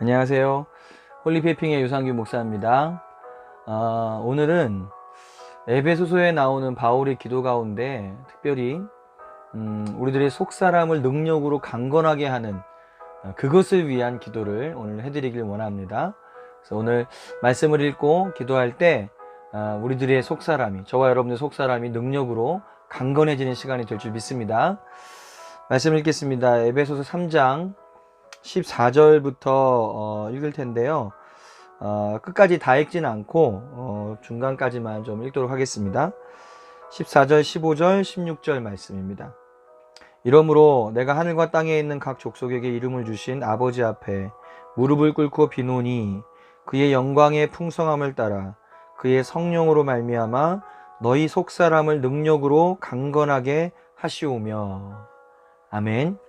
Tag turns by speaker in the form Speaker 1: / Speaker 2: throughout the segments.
Speaker 1: 안녕하세요. 홀리페핑의 유상규 목사입니다. 아, 오늘은 에베소서에 나오는 바울의 기도 가운데 특별히 음, 우리들의 속사람을 능력으로 강건하게 하는 어, 그것을 위한 기도를 오늘 해드리길 원합니다. 그래서 오늘 말씀을 읽고 기도할 때 아, 우리들의 속사람이 저와 여러분의 속사람이 능력으로 강건해지는 시간이 될 줄 믿습니다. 말씀 읽겠습니다. 에베소서 3장 14절부터 어, 읽을 텐데요. 어, 끝까지 다 읽지는 않고 어, 중간까지만 좀 읽도록 하겠습니다. 14절, 15절, 16절 말씀입니다. 이러므로 내가 하늘과 땅에 있는 각 족속에게 이름을 주신 아버지 앞에 무릎을 꿇고 비노니 그의 영광의 풍성함을 따라 그의 성령으로 말미암아 너희 속사람을 능력으로 강건하게 하시오며 아멘.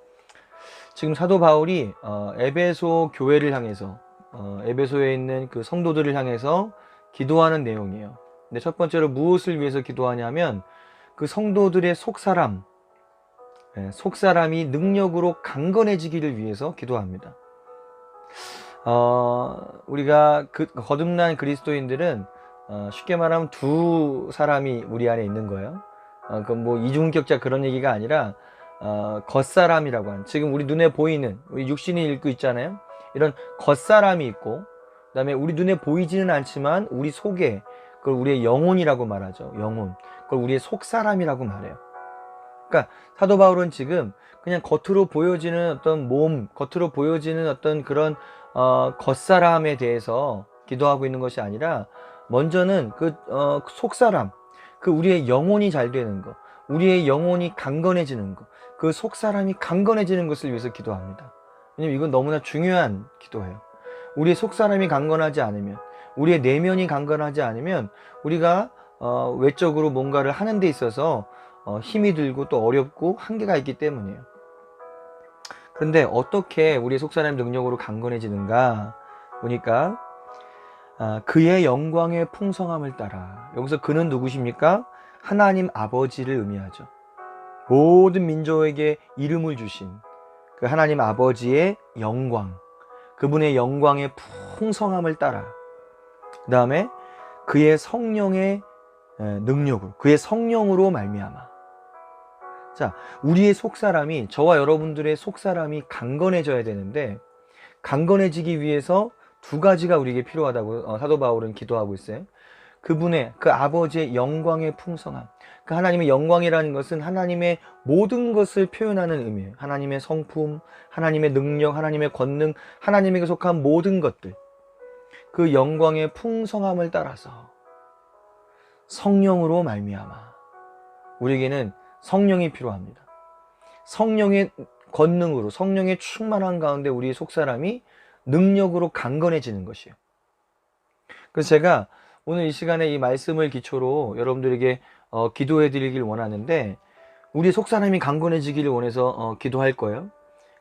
Speaker 1: 지금 사도 바울이 어, 에베소 교회를 향해서 어, 에베소에 있는 그 성도들을 향해서 기도하는 내용이에요. 근데 첫 번째로 무엇을 위해서 기도하냐면 그 성도들의 속사람, 예, 속사람이 능력으로 강건해지기를 위해서 기도합니다. 어, 우리가 그 거듭난 그리스도인들은 어, 쉽게 말하면 두 사람이 우리 안에 있는 거예요. 어, 그뭐 이중격자 그런 얘기가 아니라 어, 겉사람이라고 하는 지금 우리 눈에 보이는 우리 육신이 읽고 있잖아요. 이런 겉사람이 있고 그다음에 우리 눈에 보이지는 않지만 우리 속에 그걸 우리의 영혼이라고 말하죠. 영혼. 그걸 우리의 속사람이라고 말해요. 그러니까 사도 바울은 지금 그냥 겉으로 보여지는 어떤 몸, 겉으로 보여지는 어떤 그런 어, 겉사람에 대해서 기도하고 있는 것이 아니라 먼저는 그 어, 속사람, 그 우리의 영혼이 잘 되는 것, 우리의 영혼이 강건해지는 것, 그 속 사람이 강건해지는 것을 위해서 기도합니다. 왜냐면 이건 너무나 중요한 기도예요. 우리의 속 사람이 강건하지 않으면, 우리의 내면이 강건하지 않으면 우리가 어, 외적으로 뭔가를 하는 데 있어서 어, 힘이 들고 또 어렵고 한계가 있기 때문이에요. 그런데 어떻게 우리의 속사람 능력으로 강건해지는가 보니까 아, 그의 영광의 풍성함을 따라 여기서 그는 누구십니까? 하나님 아버지를 의미하죠. 모든 민족에게 이름을 주신 그 하나님 아버지의 영광, 그분의 영광의 풍성함을 따라 그 다음에 그의 성령의 능력으로 그의 성령으로 말미암아 자 우리의 속사람이 저와 여러분들의 속사람이 강건해져야 되는데 강건해지기 위해서 두 가지가 우리에게 필요하다고 어, 사도 바울은 기도하고 있어요. 그분의 그 아버지의 영광의 풍성함. 그 하나님의 영광이라는 것은 하나님의 모든 것을 표현하는 의미예요. 하나님의 성품, 하나님의 능력, 하나님의 권능, 하나님에게 속한 모든 것들. 그 영광의 풍성함을 따라서 성령으로 말미암아 우리에게는 성령이 필요합니다. 성령의 권능으로 성령의 충만한 가운데 우리의 속사람이 능력으로 강건해지는 것이에요. 그래서 제가 오늘 이 시간에 이 말씀을 기초로 여러분들에게 어, 기도해 드리길 원하는데 우리 속사람이 강건해지기를 원해서 어, 기도할 거예요.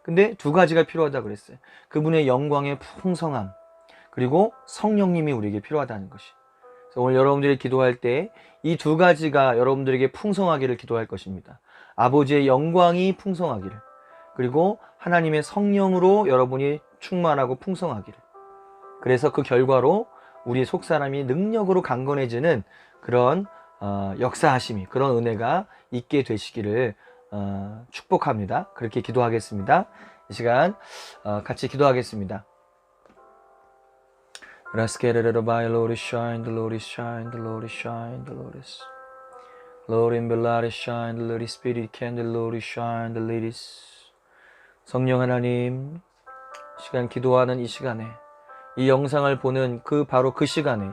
Speaker 1: 근데 두 가지가 필요하다 그랬어요. 그분의 영광의 풍성함 그리고 성령님이 우리에게 필요하다는 것이. 그래서 오늘 여러분들이 기도할 때 이 두 가지가 여러분들에게 풍성하기를 기도할 것입니다. 아버지의 영광이 풍성하기를 그리고 하나님의 성령으로 여러분이 충만하고 풍성하기를. 그래서 그 결과로 우리의 속사람이 능력으로 강건해지는 그런 어, 역사하심이 그런 은혜가 있게 되시기를 어, 축복합니다. 그렇게 기도하겠습니다. 이 시간 어, 같이 기도하겠습니다. Let's get it by Lord shine, the Lord shine, the Lord shine, the Lord is Lord in blood shine, the Lord spirit can, the Lord shine, the Lord is 성령 하나님 시간 기도하는 이 시간에 이 영상을 보는 그 바로 그 시간에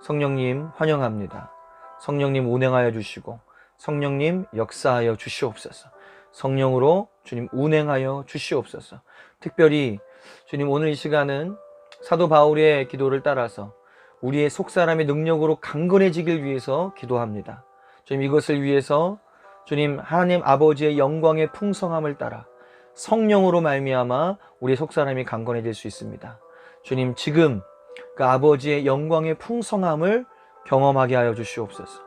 Speaker 1: 성령님 환영합니다. 성령님 운행하여 주시고 성령님 역사하여 주시옵소서. 성령으로 주님 운행하여 주시옵소서. 특별히 주님 오늘 이 시간은 사도 바울의 기도를 따라서 우리의 속사람의 능력으로 강건해지길 위해서 기도합니다. 주님 이것을 위해서 주님 하나님 아버지의 영광의 풍성함을 따라 성령으로 말미암아 우리 속사람이 강건해질 수 있습니다. 주님 지금 그 아버지의 영광의 풍성함을 경험하게 하여 주시옵소서.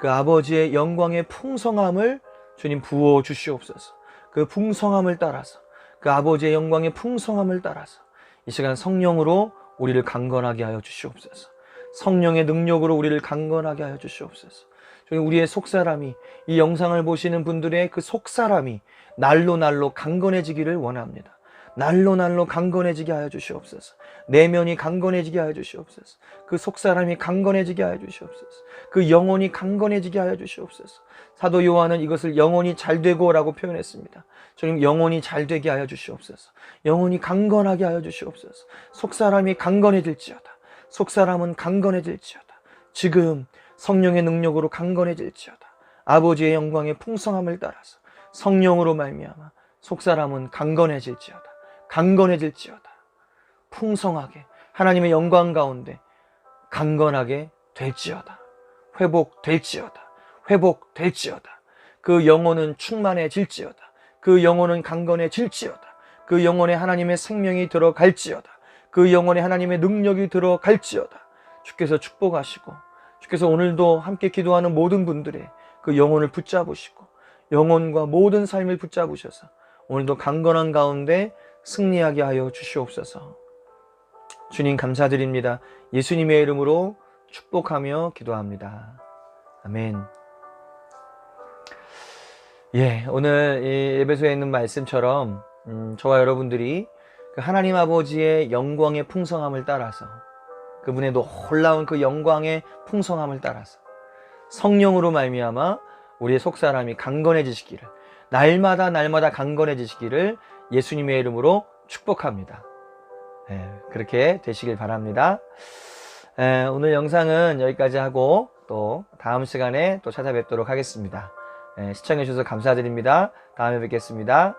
Speaker 1: 그 아버지의 영광의 풍성함을 주님 부어 주시옵소서. 그 풍성함을 따라서 그 아버지의 영광의 풍성함을 따라서 이 시간 성령으로 우리를 강건하게 하여 주시옵소서. 성령의 능력으로 우리를 강건하게 하여 주시옵소서. 주님, 우리의 속사람이 이 영상을 보시는 분들의 그 속사람이 날로 날로 강건해지기를 원합니다. 날로 날로 강건해지게 하여 주시옵소서. 내면이 강건해지게 하여 주시옵소서. 그 속사람이 강건해지게 하여 주시옵소서. 그 영혼이 강건해지게 하여 주시옵소서. 사도 요한은 이것을 영혼이 잘 되고라고 표현했습니다. 주님 영혼이 잘 되게 하여 주시옵소서. 영혼이 강건하게 하여 주시옵소서. 속사람이 강건해질지어다. 속사람은 강건해질지어다. 지금 성령의 능력으로 강건해질지어다. 아버지의 영광의 풍성함을 따라서 성령으로 말미암아 속사람은 강건해질지어다. 강건해질지어다. 풍성하게 하나님의 영광 가운데 강건하게 될지어다. 회복될지어다. 회복될지어다. 그 영혼은 충만해질지어다. 그 영혼은 강건해질지어다. 그 영혼에 하나님의 생명이 들어갈지어다. 그 영혼에 하나님의 능력이 들어갈지어다. 주께서 축복하시고 주께서 오늘도 함께 기도하는 모든 분들의 그 영혼을 붙잡으시고 영혼과 모든 삶을 붙잡으셔서 오늘도 강건한 가운데 승리하게 하여 주시옵소서. 주님 감사드립니다. 예수님의 이름으로 축복하며 기도합니다. 아멘. 예, 오늘 이 에베소에 있는 말씀처럼 음, 저와 여러분들이 그 하나님 아버지의 영광의 풍성함을 따라서 그분의 놀라운 그 영광의 풍성함을 따라서 성령으로 말미암아 우리의 속사람이 강건해지시기를 날마다 날마다 강건해지시기를 예수님의 이름으로 축복합니다. 예, 그렇게 되시길 바랍니다. 예, 오늘 영상은 여기까지 하고 또 다음 시간에 또 찾아뵙도록 하겠습니다. 예, 시청해 주셔서 감사드립니다. 다음에 뵙겠습니다.